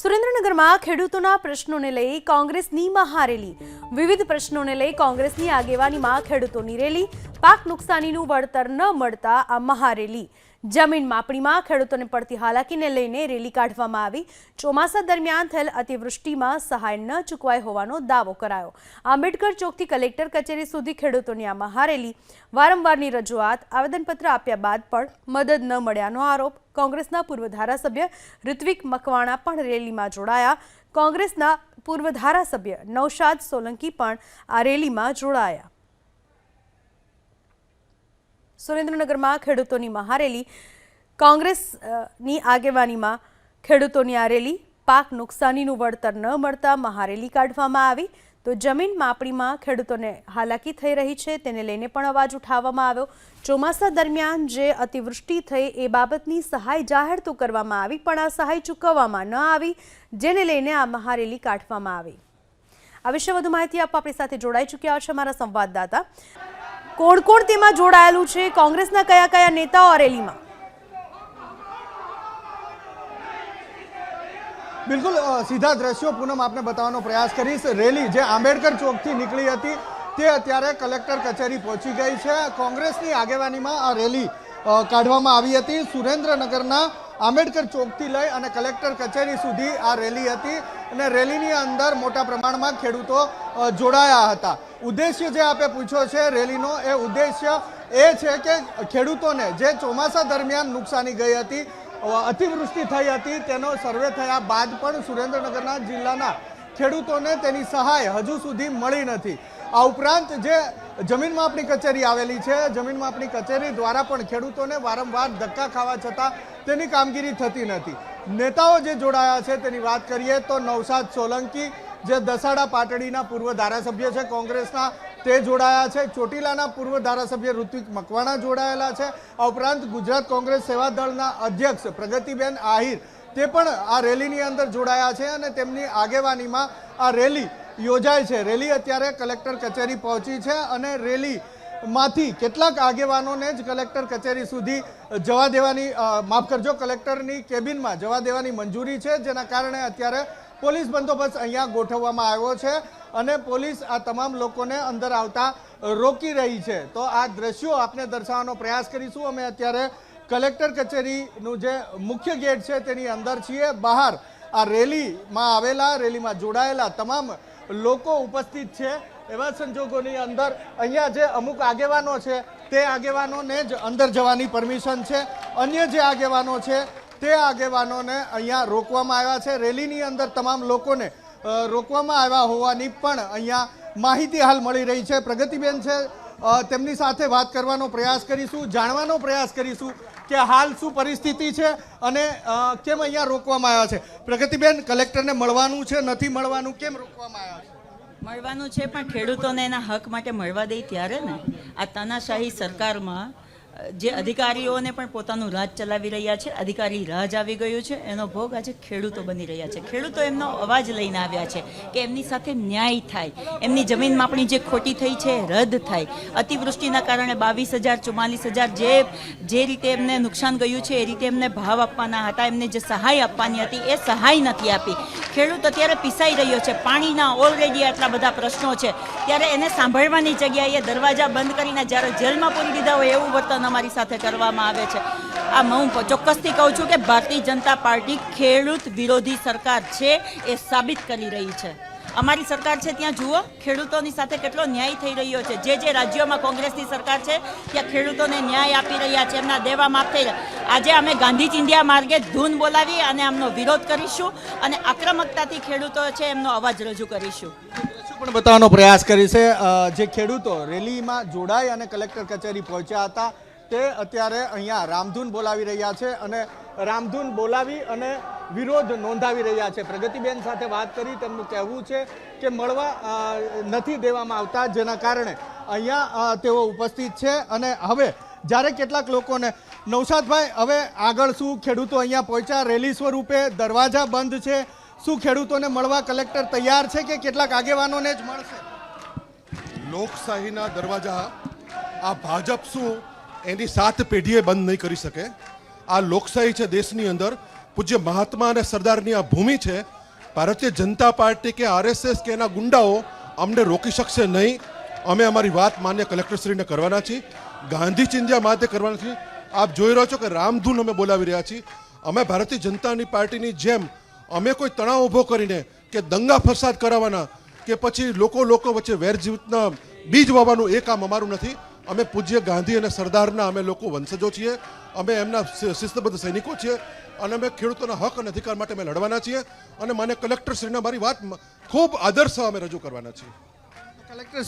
સુરેન્દ્રનગરમાં ખેડૂતોના પ્રશ્નોને લઈ કોંગ્રેસની મહારેલી વિવિધ પ્રશ્નોને લઈ કોંગ્રેસની આગેવાનીમાં ખેડૂતોની રેલી. પાક નુકસાનીનું વળતર ન મળતા આ મહારેલી જમીન માપણીમાં ખેડૂતોને પડતી હાલાકીને લઈને રેલી કાઢવામાં આવી. ચોમાસા દરમિયાન થયેલ અતિવૃષ્ટિમાં સહાય ન ચૂકવાય હોવાનો દાવો કરાયો. આંબેડકર ચોકથી કલેક્ટર કચેરી સુધી ખેડૂતોની આ મહારેલી વારંવારની રજૂઆત આવેદનપત્ર આપ્યા બાદ પણ મદદ ન મળ્યાનો આરોપ કોંગ્રેસના પૂર્વ ધારાસભ્ય ઋત્વિક મકવાણા પણ રેલીમાં જોડાયા. કોંગ્રેસના પૂર્વ ધારાસભ્ય નૌશાદ સોલંકી પણ આ રેલીમાં જોડાયા. સુરેન્દ્રનગરમાં ખેડૂતોની મહારેલી કોંગ્રેસની આગેવાનીમાં ખેડૂતોની આ રેલી, પાક નુકસાનીનું વળતર ન મળતા મહારેલી કાઢવામાં આવી. તો જમીન માપણીમાં ખેડૂતોને હાલાકી થઈ રહી છે, તેને લઈને પણ અવાજ ઉઠાવવામાં આવ્યો. ચોમાસા દરમિયાન જે અતિવૃષ્ટિ થઈ એ બાબતની સહાય જાહેર તો કરવામાં આવી, પણ આ સહાય ચૂકવવામાં ન આવી, જેને લઈને આ મહારેલી કાઢવામાં આવી. આ વિશે વધુ માહિતી આપવા આપણી સાથે જોડાઈ ચૂક્યા છે, અમારા સંવાદદાતા. કોણ કોણ તેમાં જોડાયેલું છે કોંગ્રેસના કયા કયા નેતાઓ રેલીમાં? બિલકુલ સીધા દ્રશ્યો પૂનમ આપને બતાવવાનો પ્રયાસ કરીશ. રેલી જે આંબેડકર ચોકથી નીકળી હતી, તે અત્યારે કલેક્ટર કચેરી પહોંચી ગઈ છે. કોંગ્રેસની આગેવાનીમાં આ રેલી કાઢવામાં આવી હતી. સુરેન્દ્રનગરના આંબેડકર ચોકથી લઈ અને કલેક્ટર કચેરી સુધી આ રેલી હતી. અને રેલીની અંદર મોટા પ્રમાણમાં ખેડૂતો જોડાયા હતા. ઉદ્દેશ્ય જે આપે પૂછ્યો છે રેલીનો, એ ઉદ્દેશ્ય એ છે કે ખેડૂતોને જે ચોમાસા દરમિયાન નુકસાની ગઈ હતી અતિવૃષ્ટિ થઈ હતી, તેનો સર્વે થયા બાદ પણ સુરેન્દ્રનગરના જિલ્લાના ખેડૂતોને તેની સહાય હજુ સુધી મળી નથી. આ ઉપરાંત જે જમીન માપણી કચેરી આવેલી છે. જમીન માપણી કચેરી દ્વારા પણ ખેડૂતોને વારંવાર ધક્કા ખાવા છતાં તેની કામગીરી થતી નથી. નેતાઓ જે જોડાયા છે તેની વાત કરીએ તો નવસાદ સોલંકી, જે દસાડા પાટડીના પૂર્વ ધારાસભ્ય છે, કોંગ્રેસના તે જોડાયા છે. ચોટીલાના પૂર્વ ધારાસભ્ય ઋત્વિક મકવાણા જોડાયેલા છે. આ ઉપરાંત ગુજરાત કોંગ્રેસ સેવા દળના અધ્યક્ષ પ્રગતિબેન આહિર તે પણ આ રેલીની અંદર જોડાયા છે અને તેમની આગેવાનીમાં આ રેલી યોજાય છે. રેલી અત્યારે કલેક્ટર કચેરી પહોંચી છે અને રેલી માંથી કેટલાક આગેવાનોને જ કલેક્ટર કચેરી સુધી જવા દેવાની માફ કરજો, કલેક્ટરની કેબિનમાં જવા દેવાની મંજૂરી છે, જેના કારણે અત્યારે પોલીસ બંદોબસ્ત અહીંયા ગોઠવવામાં આવ્યો છે અને પોલીસ આ તમામ લોકોને અંદર આવતા રોકી રહી છે. તો આ દ્રશ્યો આપને દર્શાવવાનો પ્રયાસ કરીશું. અમે અત્યારે કલેક્ટર કચેરીનું જે મુખ્ય ગેટ છે તેની અંદર છીએ. બહાર આ રેલીમાં આવેલા, રેલીમાં જોડાયેલા તમામ લોકો ઉપસ્થિત છે એવા સંજોગોની અંદર. અહીંયા જે અમુક આગેવાનો છે, તે આગેવાનોને જ અંદર જવાની પરમિશન છે. અન્ય જે આગેવાનો છે, તે આગેવાનોને અહીંયા રોકવામાં આવ્યા છે. રેલીની અંદર તમામ લોકોને રોકવામાં આવ્યા હોવાની પણ અહીંયા માહિતી હાલ મળી રહી છે. પ્રગતિબેન છે તેમની સાથે વાત કરવાનો પ્રયાસ કરીશું, જાણવાનો પ્રયાસ કરીશું કે હાલ શું પરિસ્થિતિ છે અને કેમ અહીંયા રોકવામાં આવ્યા છે. પ્રગતિબેન, કલેક્ટરને મળવાનું છે, નથી મળવાનું, કેમ રોકવામાં આવ્યા છે? મળવાનું છે, પણ ખેડૂતોને એના હક માટે મળવા દે ત્યારે ને. આ તાનાશાહી સરકારમાં જે અધિકારીઓને પણ પોતાનું રાજ ચલાવી રહ્યા છે, અધિકારી રાજ આવી ગયું છે, એનો ભોગ આજે ખેડૂતો બની રહ્યા છે. ખેડૂતો એમનો અવાજ લઈને આવ્યા છે કે એમની સાથે ન્યાય થાય. એમની જમીન માપણી જે ખોટી થઈ છે, રદ થાય. અતિવૃષ્ટિના કારણે બાવીસ હજાર, ચુમ્માલીસ હજાર જે જે રીતે એમને નુકસાન ગયું છે, એ રીતે એમને ભાવ આપવાના હતા, એમને જે સહાય આપવાની હતી, એ સહાય નથી આપી. ખેડૂત અત્યારે પીસાઈ રહ્યો છે. પાણીના ઓલરેડી આટલા બધા પ્રશ્નો છે. ત્યારે એને સાંભળવાની જગ્યાએ દરવાજા બંધ કરીને જ્યારે જેલમાં પૂરી દીધા હોય એવું વર્તન અમારી સાથે કરવામાં આવે છે. આ હું ચોક્કસથી કહું છું કે ભારતીય જનતા પાર્ટી ખેડૂત વિરોધી સરકાર છે એ સાબિત કરી રહી છે. અમારી સરકાર છે, ત્યાં જુઓ, ખેડૂતોની સાથે કેટલો ન્યાય થઈ રહ્યો છે. જે જે રાજ્યોમાં કોંગ્રેસની સરકાર છે, ત્યાં ખેડૂતોને ન્યાય આપી રહ્યા છે, એમના દેવા માફ થઈ રહ્યા આજે અમે ગાંધી ચિંધિયા માર્ગે ધૂન બોલાવી અને આમનો વિરોધ કરીશું અને આક્રમકતાથી ખેડૂતો છે, એમનો અવાજ રજૂ કરીશું. પણ બતાવવાનો પ્રયાસ કરી છે જે ખેડૂતો રેલીમાં જોડાઈ અને કલેક્ટર કચેરી પહોંચ્યા હતા, તે અત્યારે અહીંયા રામધૂન બોલાવી રહ્યા છે અને રામધૂન બોલાવી અને વિરોધ નોંધાવી રહ્યા છે. પ્રગતિબેન સાથે વાત કરી, તેમનું કહેવું છે કે મળવા નથી દેવામાં આવતા, જેના કારણે અહીંયા તેઓ ઉપસ્થિત છે. અને હવે જ્યારે કેટલાક લોકોને, નૌશાદભાઈ, હવે આગળ શું ખેડૂતો અહીંયા પહોંચ્યા? રેલી સ્વરૂપે દરવાજા બંધ છે. શું ખેડૂતોને મળવા કલેક્ટર તૈયાર છે કે કેટલાક આગેવાનોને જ મળશે? લોકશાહીના દરવાજા, આ ભાજપ શું એની સાત પેઢીએ બંધ નહીં કરી શકે? આ લોકશાહી છે દેશની અંદર. પૂજ્ય મહાત્મા અને સરદારની આ ભૂમિ છે, ભારતીય જનતા પાર્ટી કે આરએસએસ કે એના ગુંડાઓ અમને રોકી શકશે નહીં. અમે અમારી વાત માન્ય કલેક્ટરશ્રીને કરવાના છીએ. ગાંધી ચિંધ્યા માથે કરવાના છીએ. આપ જોઈ રહ્યો છો કે રામધૂન અમે બોલાવી રહ્યા છીએ. અમે ભારતીય જનતાની પાર્ટીની જેમ અમે કોઈ તણાવ ઊભો કરીને કે દંગા ફસાદ કરાવવાના કે પછી લોકો લોકો વચ્ચે વેરજીવતના બીજ વાવવાનું એ કામ અમારું નથી. અમે પૂજ્ય ગાંધી અને સરદારના અમે લોકો વંશજો છીએ. અમે એમના શિસ્તબદ્ધ સૈનિકો છીએ અને અમે ખેડૂતોના હક અને અધિકાર માટે અમે લડવાના છીએ અને માન્ય કલેક્ટરશ્રીને મારી વાત ખૂબ આદર્શ અમે રજૂ કરવાના છીએ. કલેક્ટર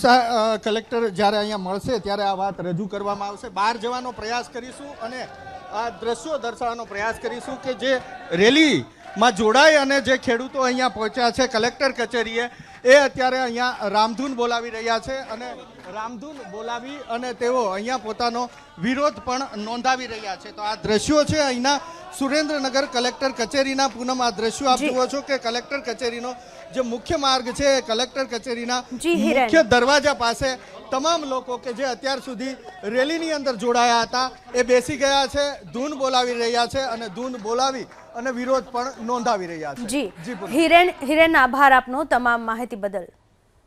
કલેક્ટર જ્યારે અહીંયા મળશે ત્યારે આ વાત રજૂ કરવામાં આવશે. બહાર જવાનો પ્રયાસ કરીશું અને આ દ્રશ્યો દર્શાવવાનો પ્રયાસ કરીશું કે જે રેલીમાં જોડાઈ અને જે ખેડૂતો અહીંયા પહોંચ્યા છે કલેક્ટર કચેરીએ એ અત્યારે અહીંયા રામધૂન બોલાવી રહ્યા છે અને રામધૂન બોલાવી અને તેઓ અહીંયા પોતાનો વિરોધ પણ નોંધાવી રહ્યા છે. તો આ દ્રશ્યો છે અહીંના સુરેન્દ્રનગર કલેક્ટર કચેરીના. પૂનમ આ દ્રશ્યો આપ જુઓ છો કે કલેક્ટર કચેરીનો જે મુખ્ય માર્ગ છે એ કલેક્ટર કચેરીના મુખ્ય દરવાજા પાસે તમામ લોકો કે જે અત્યાર સુધી રેલીની અંદર જોડાયા હતા એ બેસી ગયા છે ધૂન બોલાવી રહ્યા છે અને ધૂન બોલાવી અને વિરોધ પણ નોંધાવી રહ્યા છે. જી. હિરેન હિરેન આભાર આપનો તમામ માહિતી બદલ.